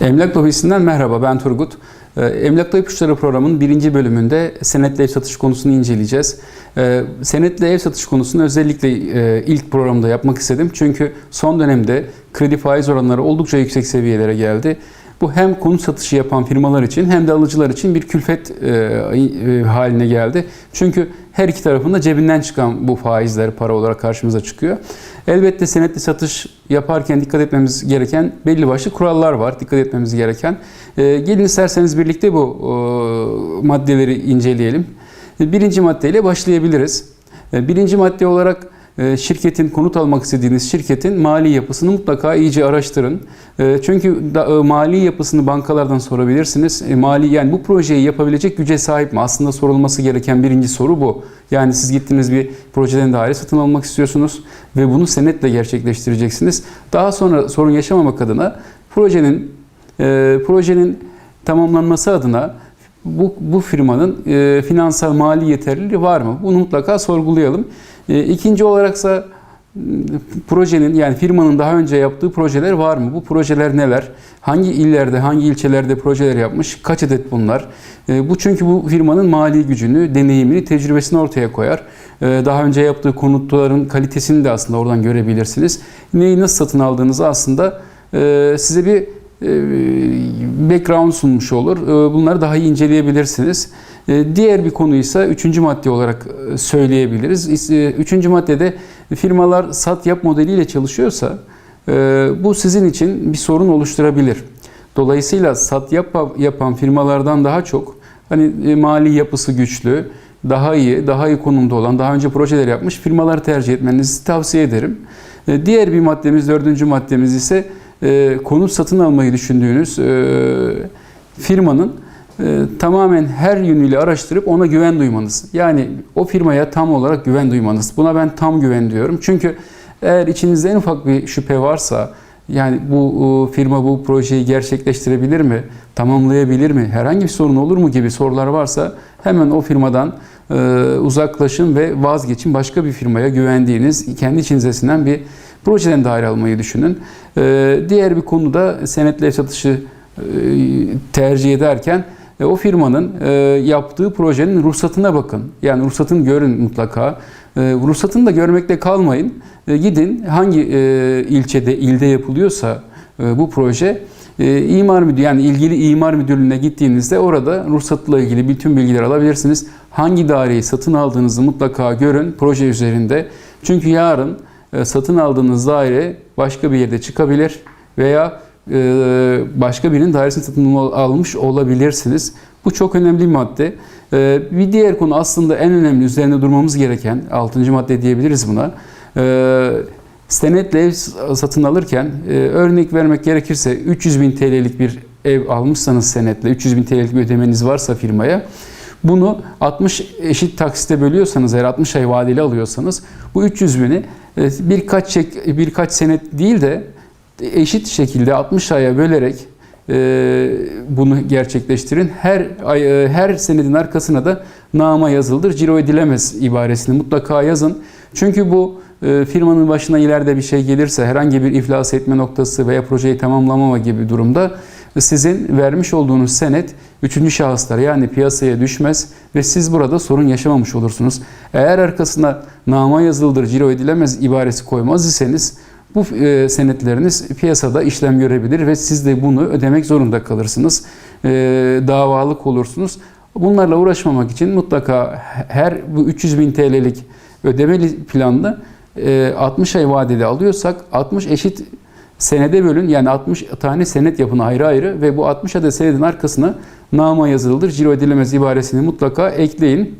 Emlak Lobisi'nden merhaba ben Turgut. Ee, Emlakla İpuçları programının birinci bölümünde senetle ev satış konusunu inceleyeceğiz. Ee, Senetle ev satış konusunu özellikle e, ilk programda yapmak istedim. Çünkü son dönemde kredi faiz oranları oldukça yüksek seviyelere geldi. Bu hem konut satışı yapan firmalar için hem de alıcılar için bir külfet e, e, haline geldi. Çünkü her iki tarafında cebinden çıkan bu faizler para olarak karşımıza çıkıyor. Elbette senetli satış yaparken dikkat etmemiz gereken belli başlı kurallar var. Dikkat etmemiz gereken. E, gelin isterseniz birlikte bu maddeleri inceleyelim. Birinci maddeyle başlayabiliriz. Birinci madde olarak şirketin, konut almak istediğiniz şirketin mali yapısını mutlaka iyice araştırın. E, Çünkü e, mali yapısını bankalardan sorabilirsiniz. E, Mali yani bu projeyi yapabilecek güce sahip mi? Aslında sorulması gereken birinci soru bu. Yani siz gittiniz bir projeden daire satın almak istiyorsunuz ve bunu senetle gerçekleştireceksiniz. Daha sonra sorun yaşamamak adına projenin e, projenin tamamlanması adına bu, bu firmanın e, finansal mali yeterliliği var mı? Bunu mutlaka sorgulayalım. E, ikinci olaraksa m, projenin yani firmanın daha önce yaptığı projeler var mı? Bu projeler neler? Hangi illerde, hangi ilçelerde projeler yapmış? Kaç adet bunlar? E, bu çünkü bu firmanın mali gücünü, deneyimini, tecrübesini ortaya koyar. E, daha önce yaptığı konutların kalitesini de aslında oradan görebilirsiniz. Neyi nasıl satın aldığınızı aslında e, size bir e, background sunmuş olur. E, Bunları daha iyi inceleyebilirsiniz. E, Diğer bir konu ise üçüncü madde olarak e, söyleyebiliriz. E, Üçüncü maddede firmalar sat yap modeliyle çalışıyorsa e, bu sizin için bir sorun oluşturabilir. Dolayısıyla sat yap yapan firmalardan daha çok hani e, mali yapısı güçlü, daha iyi, daha iyi konumda olan, daha önce projeler yapmış firmaları tercih etmenizi tavsiye ederim. E, Diğer bir maddemiz, dördüncü maddemiz ise e, konut satın almayı düşündüğünüz e, firmanın e, tamamen her yönüyle araştırıp ona güven duymanız. Yani o firmaya tam olarak güven duymanız. Buna ben tam güven diyorum. Çünkü eğer içinizde en ufak bir şüphe varsa, yani bu e, firma bu projeyi gerçekleştirebilir mi, tamamlayabilir mi, herhangi bir sorun olur mu gibi sorular varsa hemen o firmadan e, uzaklaşın ve vazgeçin. Başka bir firmaya güvendiğiniz, kendi içinizde sinen bir projeden daire almayı düşünün. E, Diğer bir konuda senetle satışı e, tercih ederken e, o firmanın e, yaptığı projenin ruhsatına bakın. Yani ruhsatını görün mutlaka. E, ruhsatını da görmekte kalmayın. Gidin hangi ilçede, ilde yapılıyorsa bu proje imar müdürü yani ilgili imar müdürlüğüne gittiğinizde orada ruhsatla ilgili bütün bilgiler alabilirsiniz. Hangi daireyi satın aldığınızı mutlaka görün proje üzerinde. Çünkü yarın satın aldığınız daire başka bir yerde çıkabilir veya e, başka birinin dairesini satın almış olabilirsiniz. Bu çok önemli bir madde. E, Bir diğer konu aslında en önemli üzerinde durmamız gereken 6. madde diyebiliriz buna. E, Senetle ev satın alırken örnek vermek gerekirse 300 bin TL'lik bir ev almışsanız senetle 300 bin TL'lik bir ödemeniz varsa firmaya bunu 60 eşit taksite bölüyorsanız eğer 60 ay vadeli alıyorsanız bu 300 bini birkaç çek, birkaç senet değil de eşit şekilde 60 aya bölerek e, bunu gerçekleştirin. Her ay, e, her senedin arkasına da nama yazıldır. Ciro edilemez ibaresini mutlaka yazın. Çünkü bu e, firmanın başına ileride bir şey gelirse herhangi bir iflas etme noktası veya projeyi tamamlamama gibi durumda sizin vermiş olduğunuz senet üçüncü şahıslara yani piyasaya düşmez ve siz burada sorun yaşamamış olursunuz. Eğer arkasına nama yazıldır, ciro edilemez ibaresi koymaz iseniz bu e, senetleriniz piyasada işlem görebilir ve siz de bunu ödemek zorunda kalırsınız. E, davalık olursunuz. Bunlarla uğraşmamak için mutlaka her bu 300 bin TL'lik ödemeli planda e, 60 ay vadede alıyorsak 60 eşit senede bölün yani 60 tane senet yapın ayrı ayrı ve bu 60 adet senedin arkasına nama yazılıdır. Ciro edilemez ibaresini mutlaka ekleyin.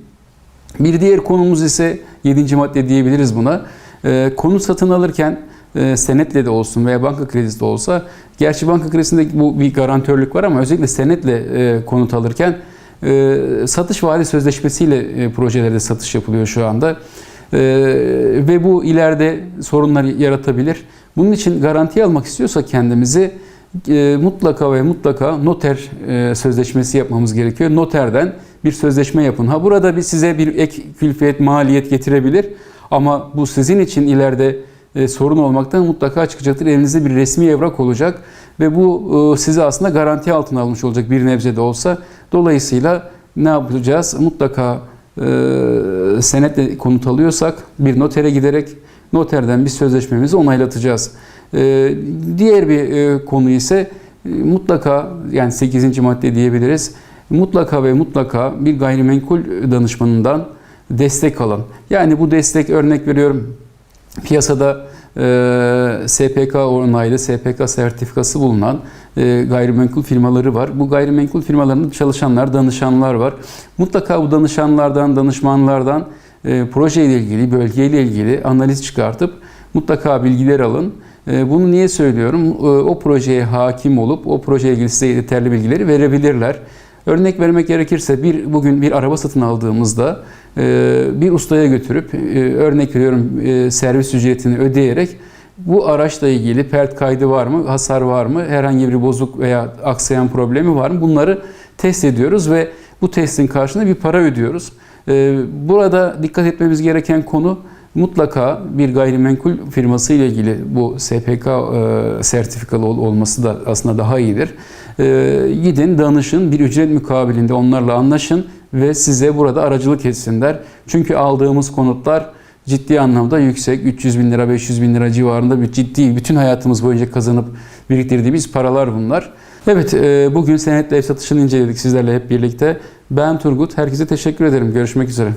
Bir diğer konumuz ise 7. madde diyebiliriz buna. E, konut satın alırken e, senetle de olsun veya banka kredisi de olsa, gerçi banka kredisinde bu bir garantörlük var ama özellikle senetle e, konut alırken e, satış vade sözleşmesiyle projelerde satış yapılıyor şu anda. E, ve bu ileride sorunlar yaratabilir. Bunun için garanti almak istiyorsa kendimizi e, mutlaka ve mutlaka noter e, sözleşmesi yapmamız gerekiyor. Noterden bir sözleşme yapın. Ha burada bir size bir ek külfiyet, maliyet getirebilir ama bu sizin için ileride e, sorun olmaktan mutlaka çıkacaktır. Elinizde bir resmi evrak olacak ve bu sizi aslında garanti altına almış olacak bir nebze de olsa. Dolayısıyla ne yapacağız? Mutlaka e, senetle konut alıyorsak bir notere giderek noterden bir sözleşmemizi onaylatacağız. E, diğer bir e, konu ise e, mutlaka yani 8. madde diyebiliriz. Mutlaka ve mutlaka bir gayrimenkul danışmanından destek alın. Yani bu destek örnek veriyorum piyasada SPK onaylı, SPK sertifikası bulunan e, gayrimenkul firmaları var. Bu gayrimenkul firmalarında çalışanlar, danışanlar var. Mutlaka bu danışanlardan, danışmanlardan e, projeyle ilgili, bölgeyle ilgili analiz çıkartıp mutlaka bilgiler alın. E, Bunu niye söylüyorum? O projeye hakim olup o projeyle ilgili size yeterli bilgileri verebilirler. Örnek vermek gerekirse bir bugün bir araba satın aldığımızda e, bir ustaya götürüp e, örnek veriyorum e, servis ücretini ödeyerek bu araçla ilgili pert kaydı var mı, hasar var mı, herhangi bir bozuk veya aksayan problemi var mı bunları test ediyoruz ve bu testin karşılığında bir para ödüyoruz. Burada dikkat etmemiz gereken konu mutlaka bir gayrimenkul firması ile ilgili bu SPK e, sertifikalı ol- olması da aslında daha iyidir. E, gidin danışın bir ücret mukabilinde onlarla anlaşın ve size burada aracılık etsinler. Çünkü aldığımız konutlar ciddi anlamda yüksek 300 bin lira 500 bin lira civarında bir ciddi bütün hayatımız boyunca kazanıp biriktirdiğimiz paralar bunlar. Evet e, bugün senetle ev satışını inceledik sizlerle hep birlikte. Ben Turgut. Herkese teşekkür ederim. Görüşmek üzere.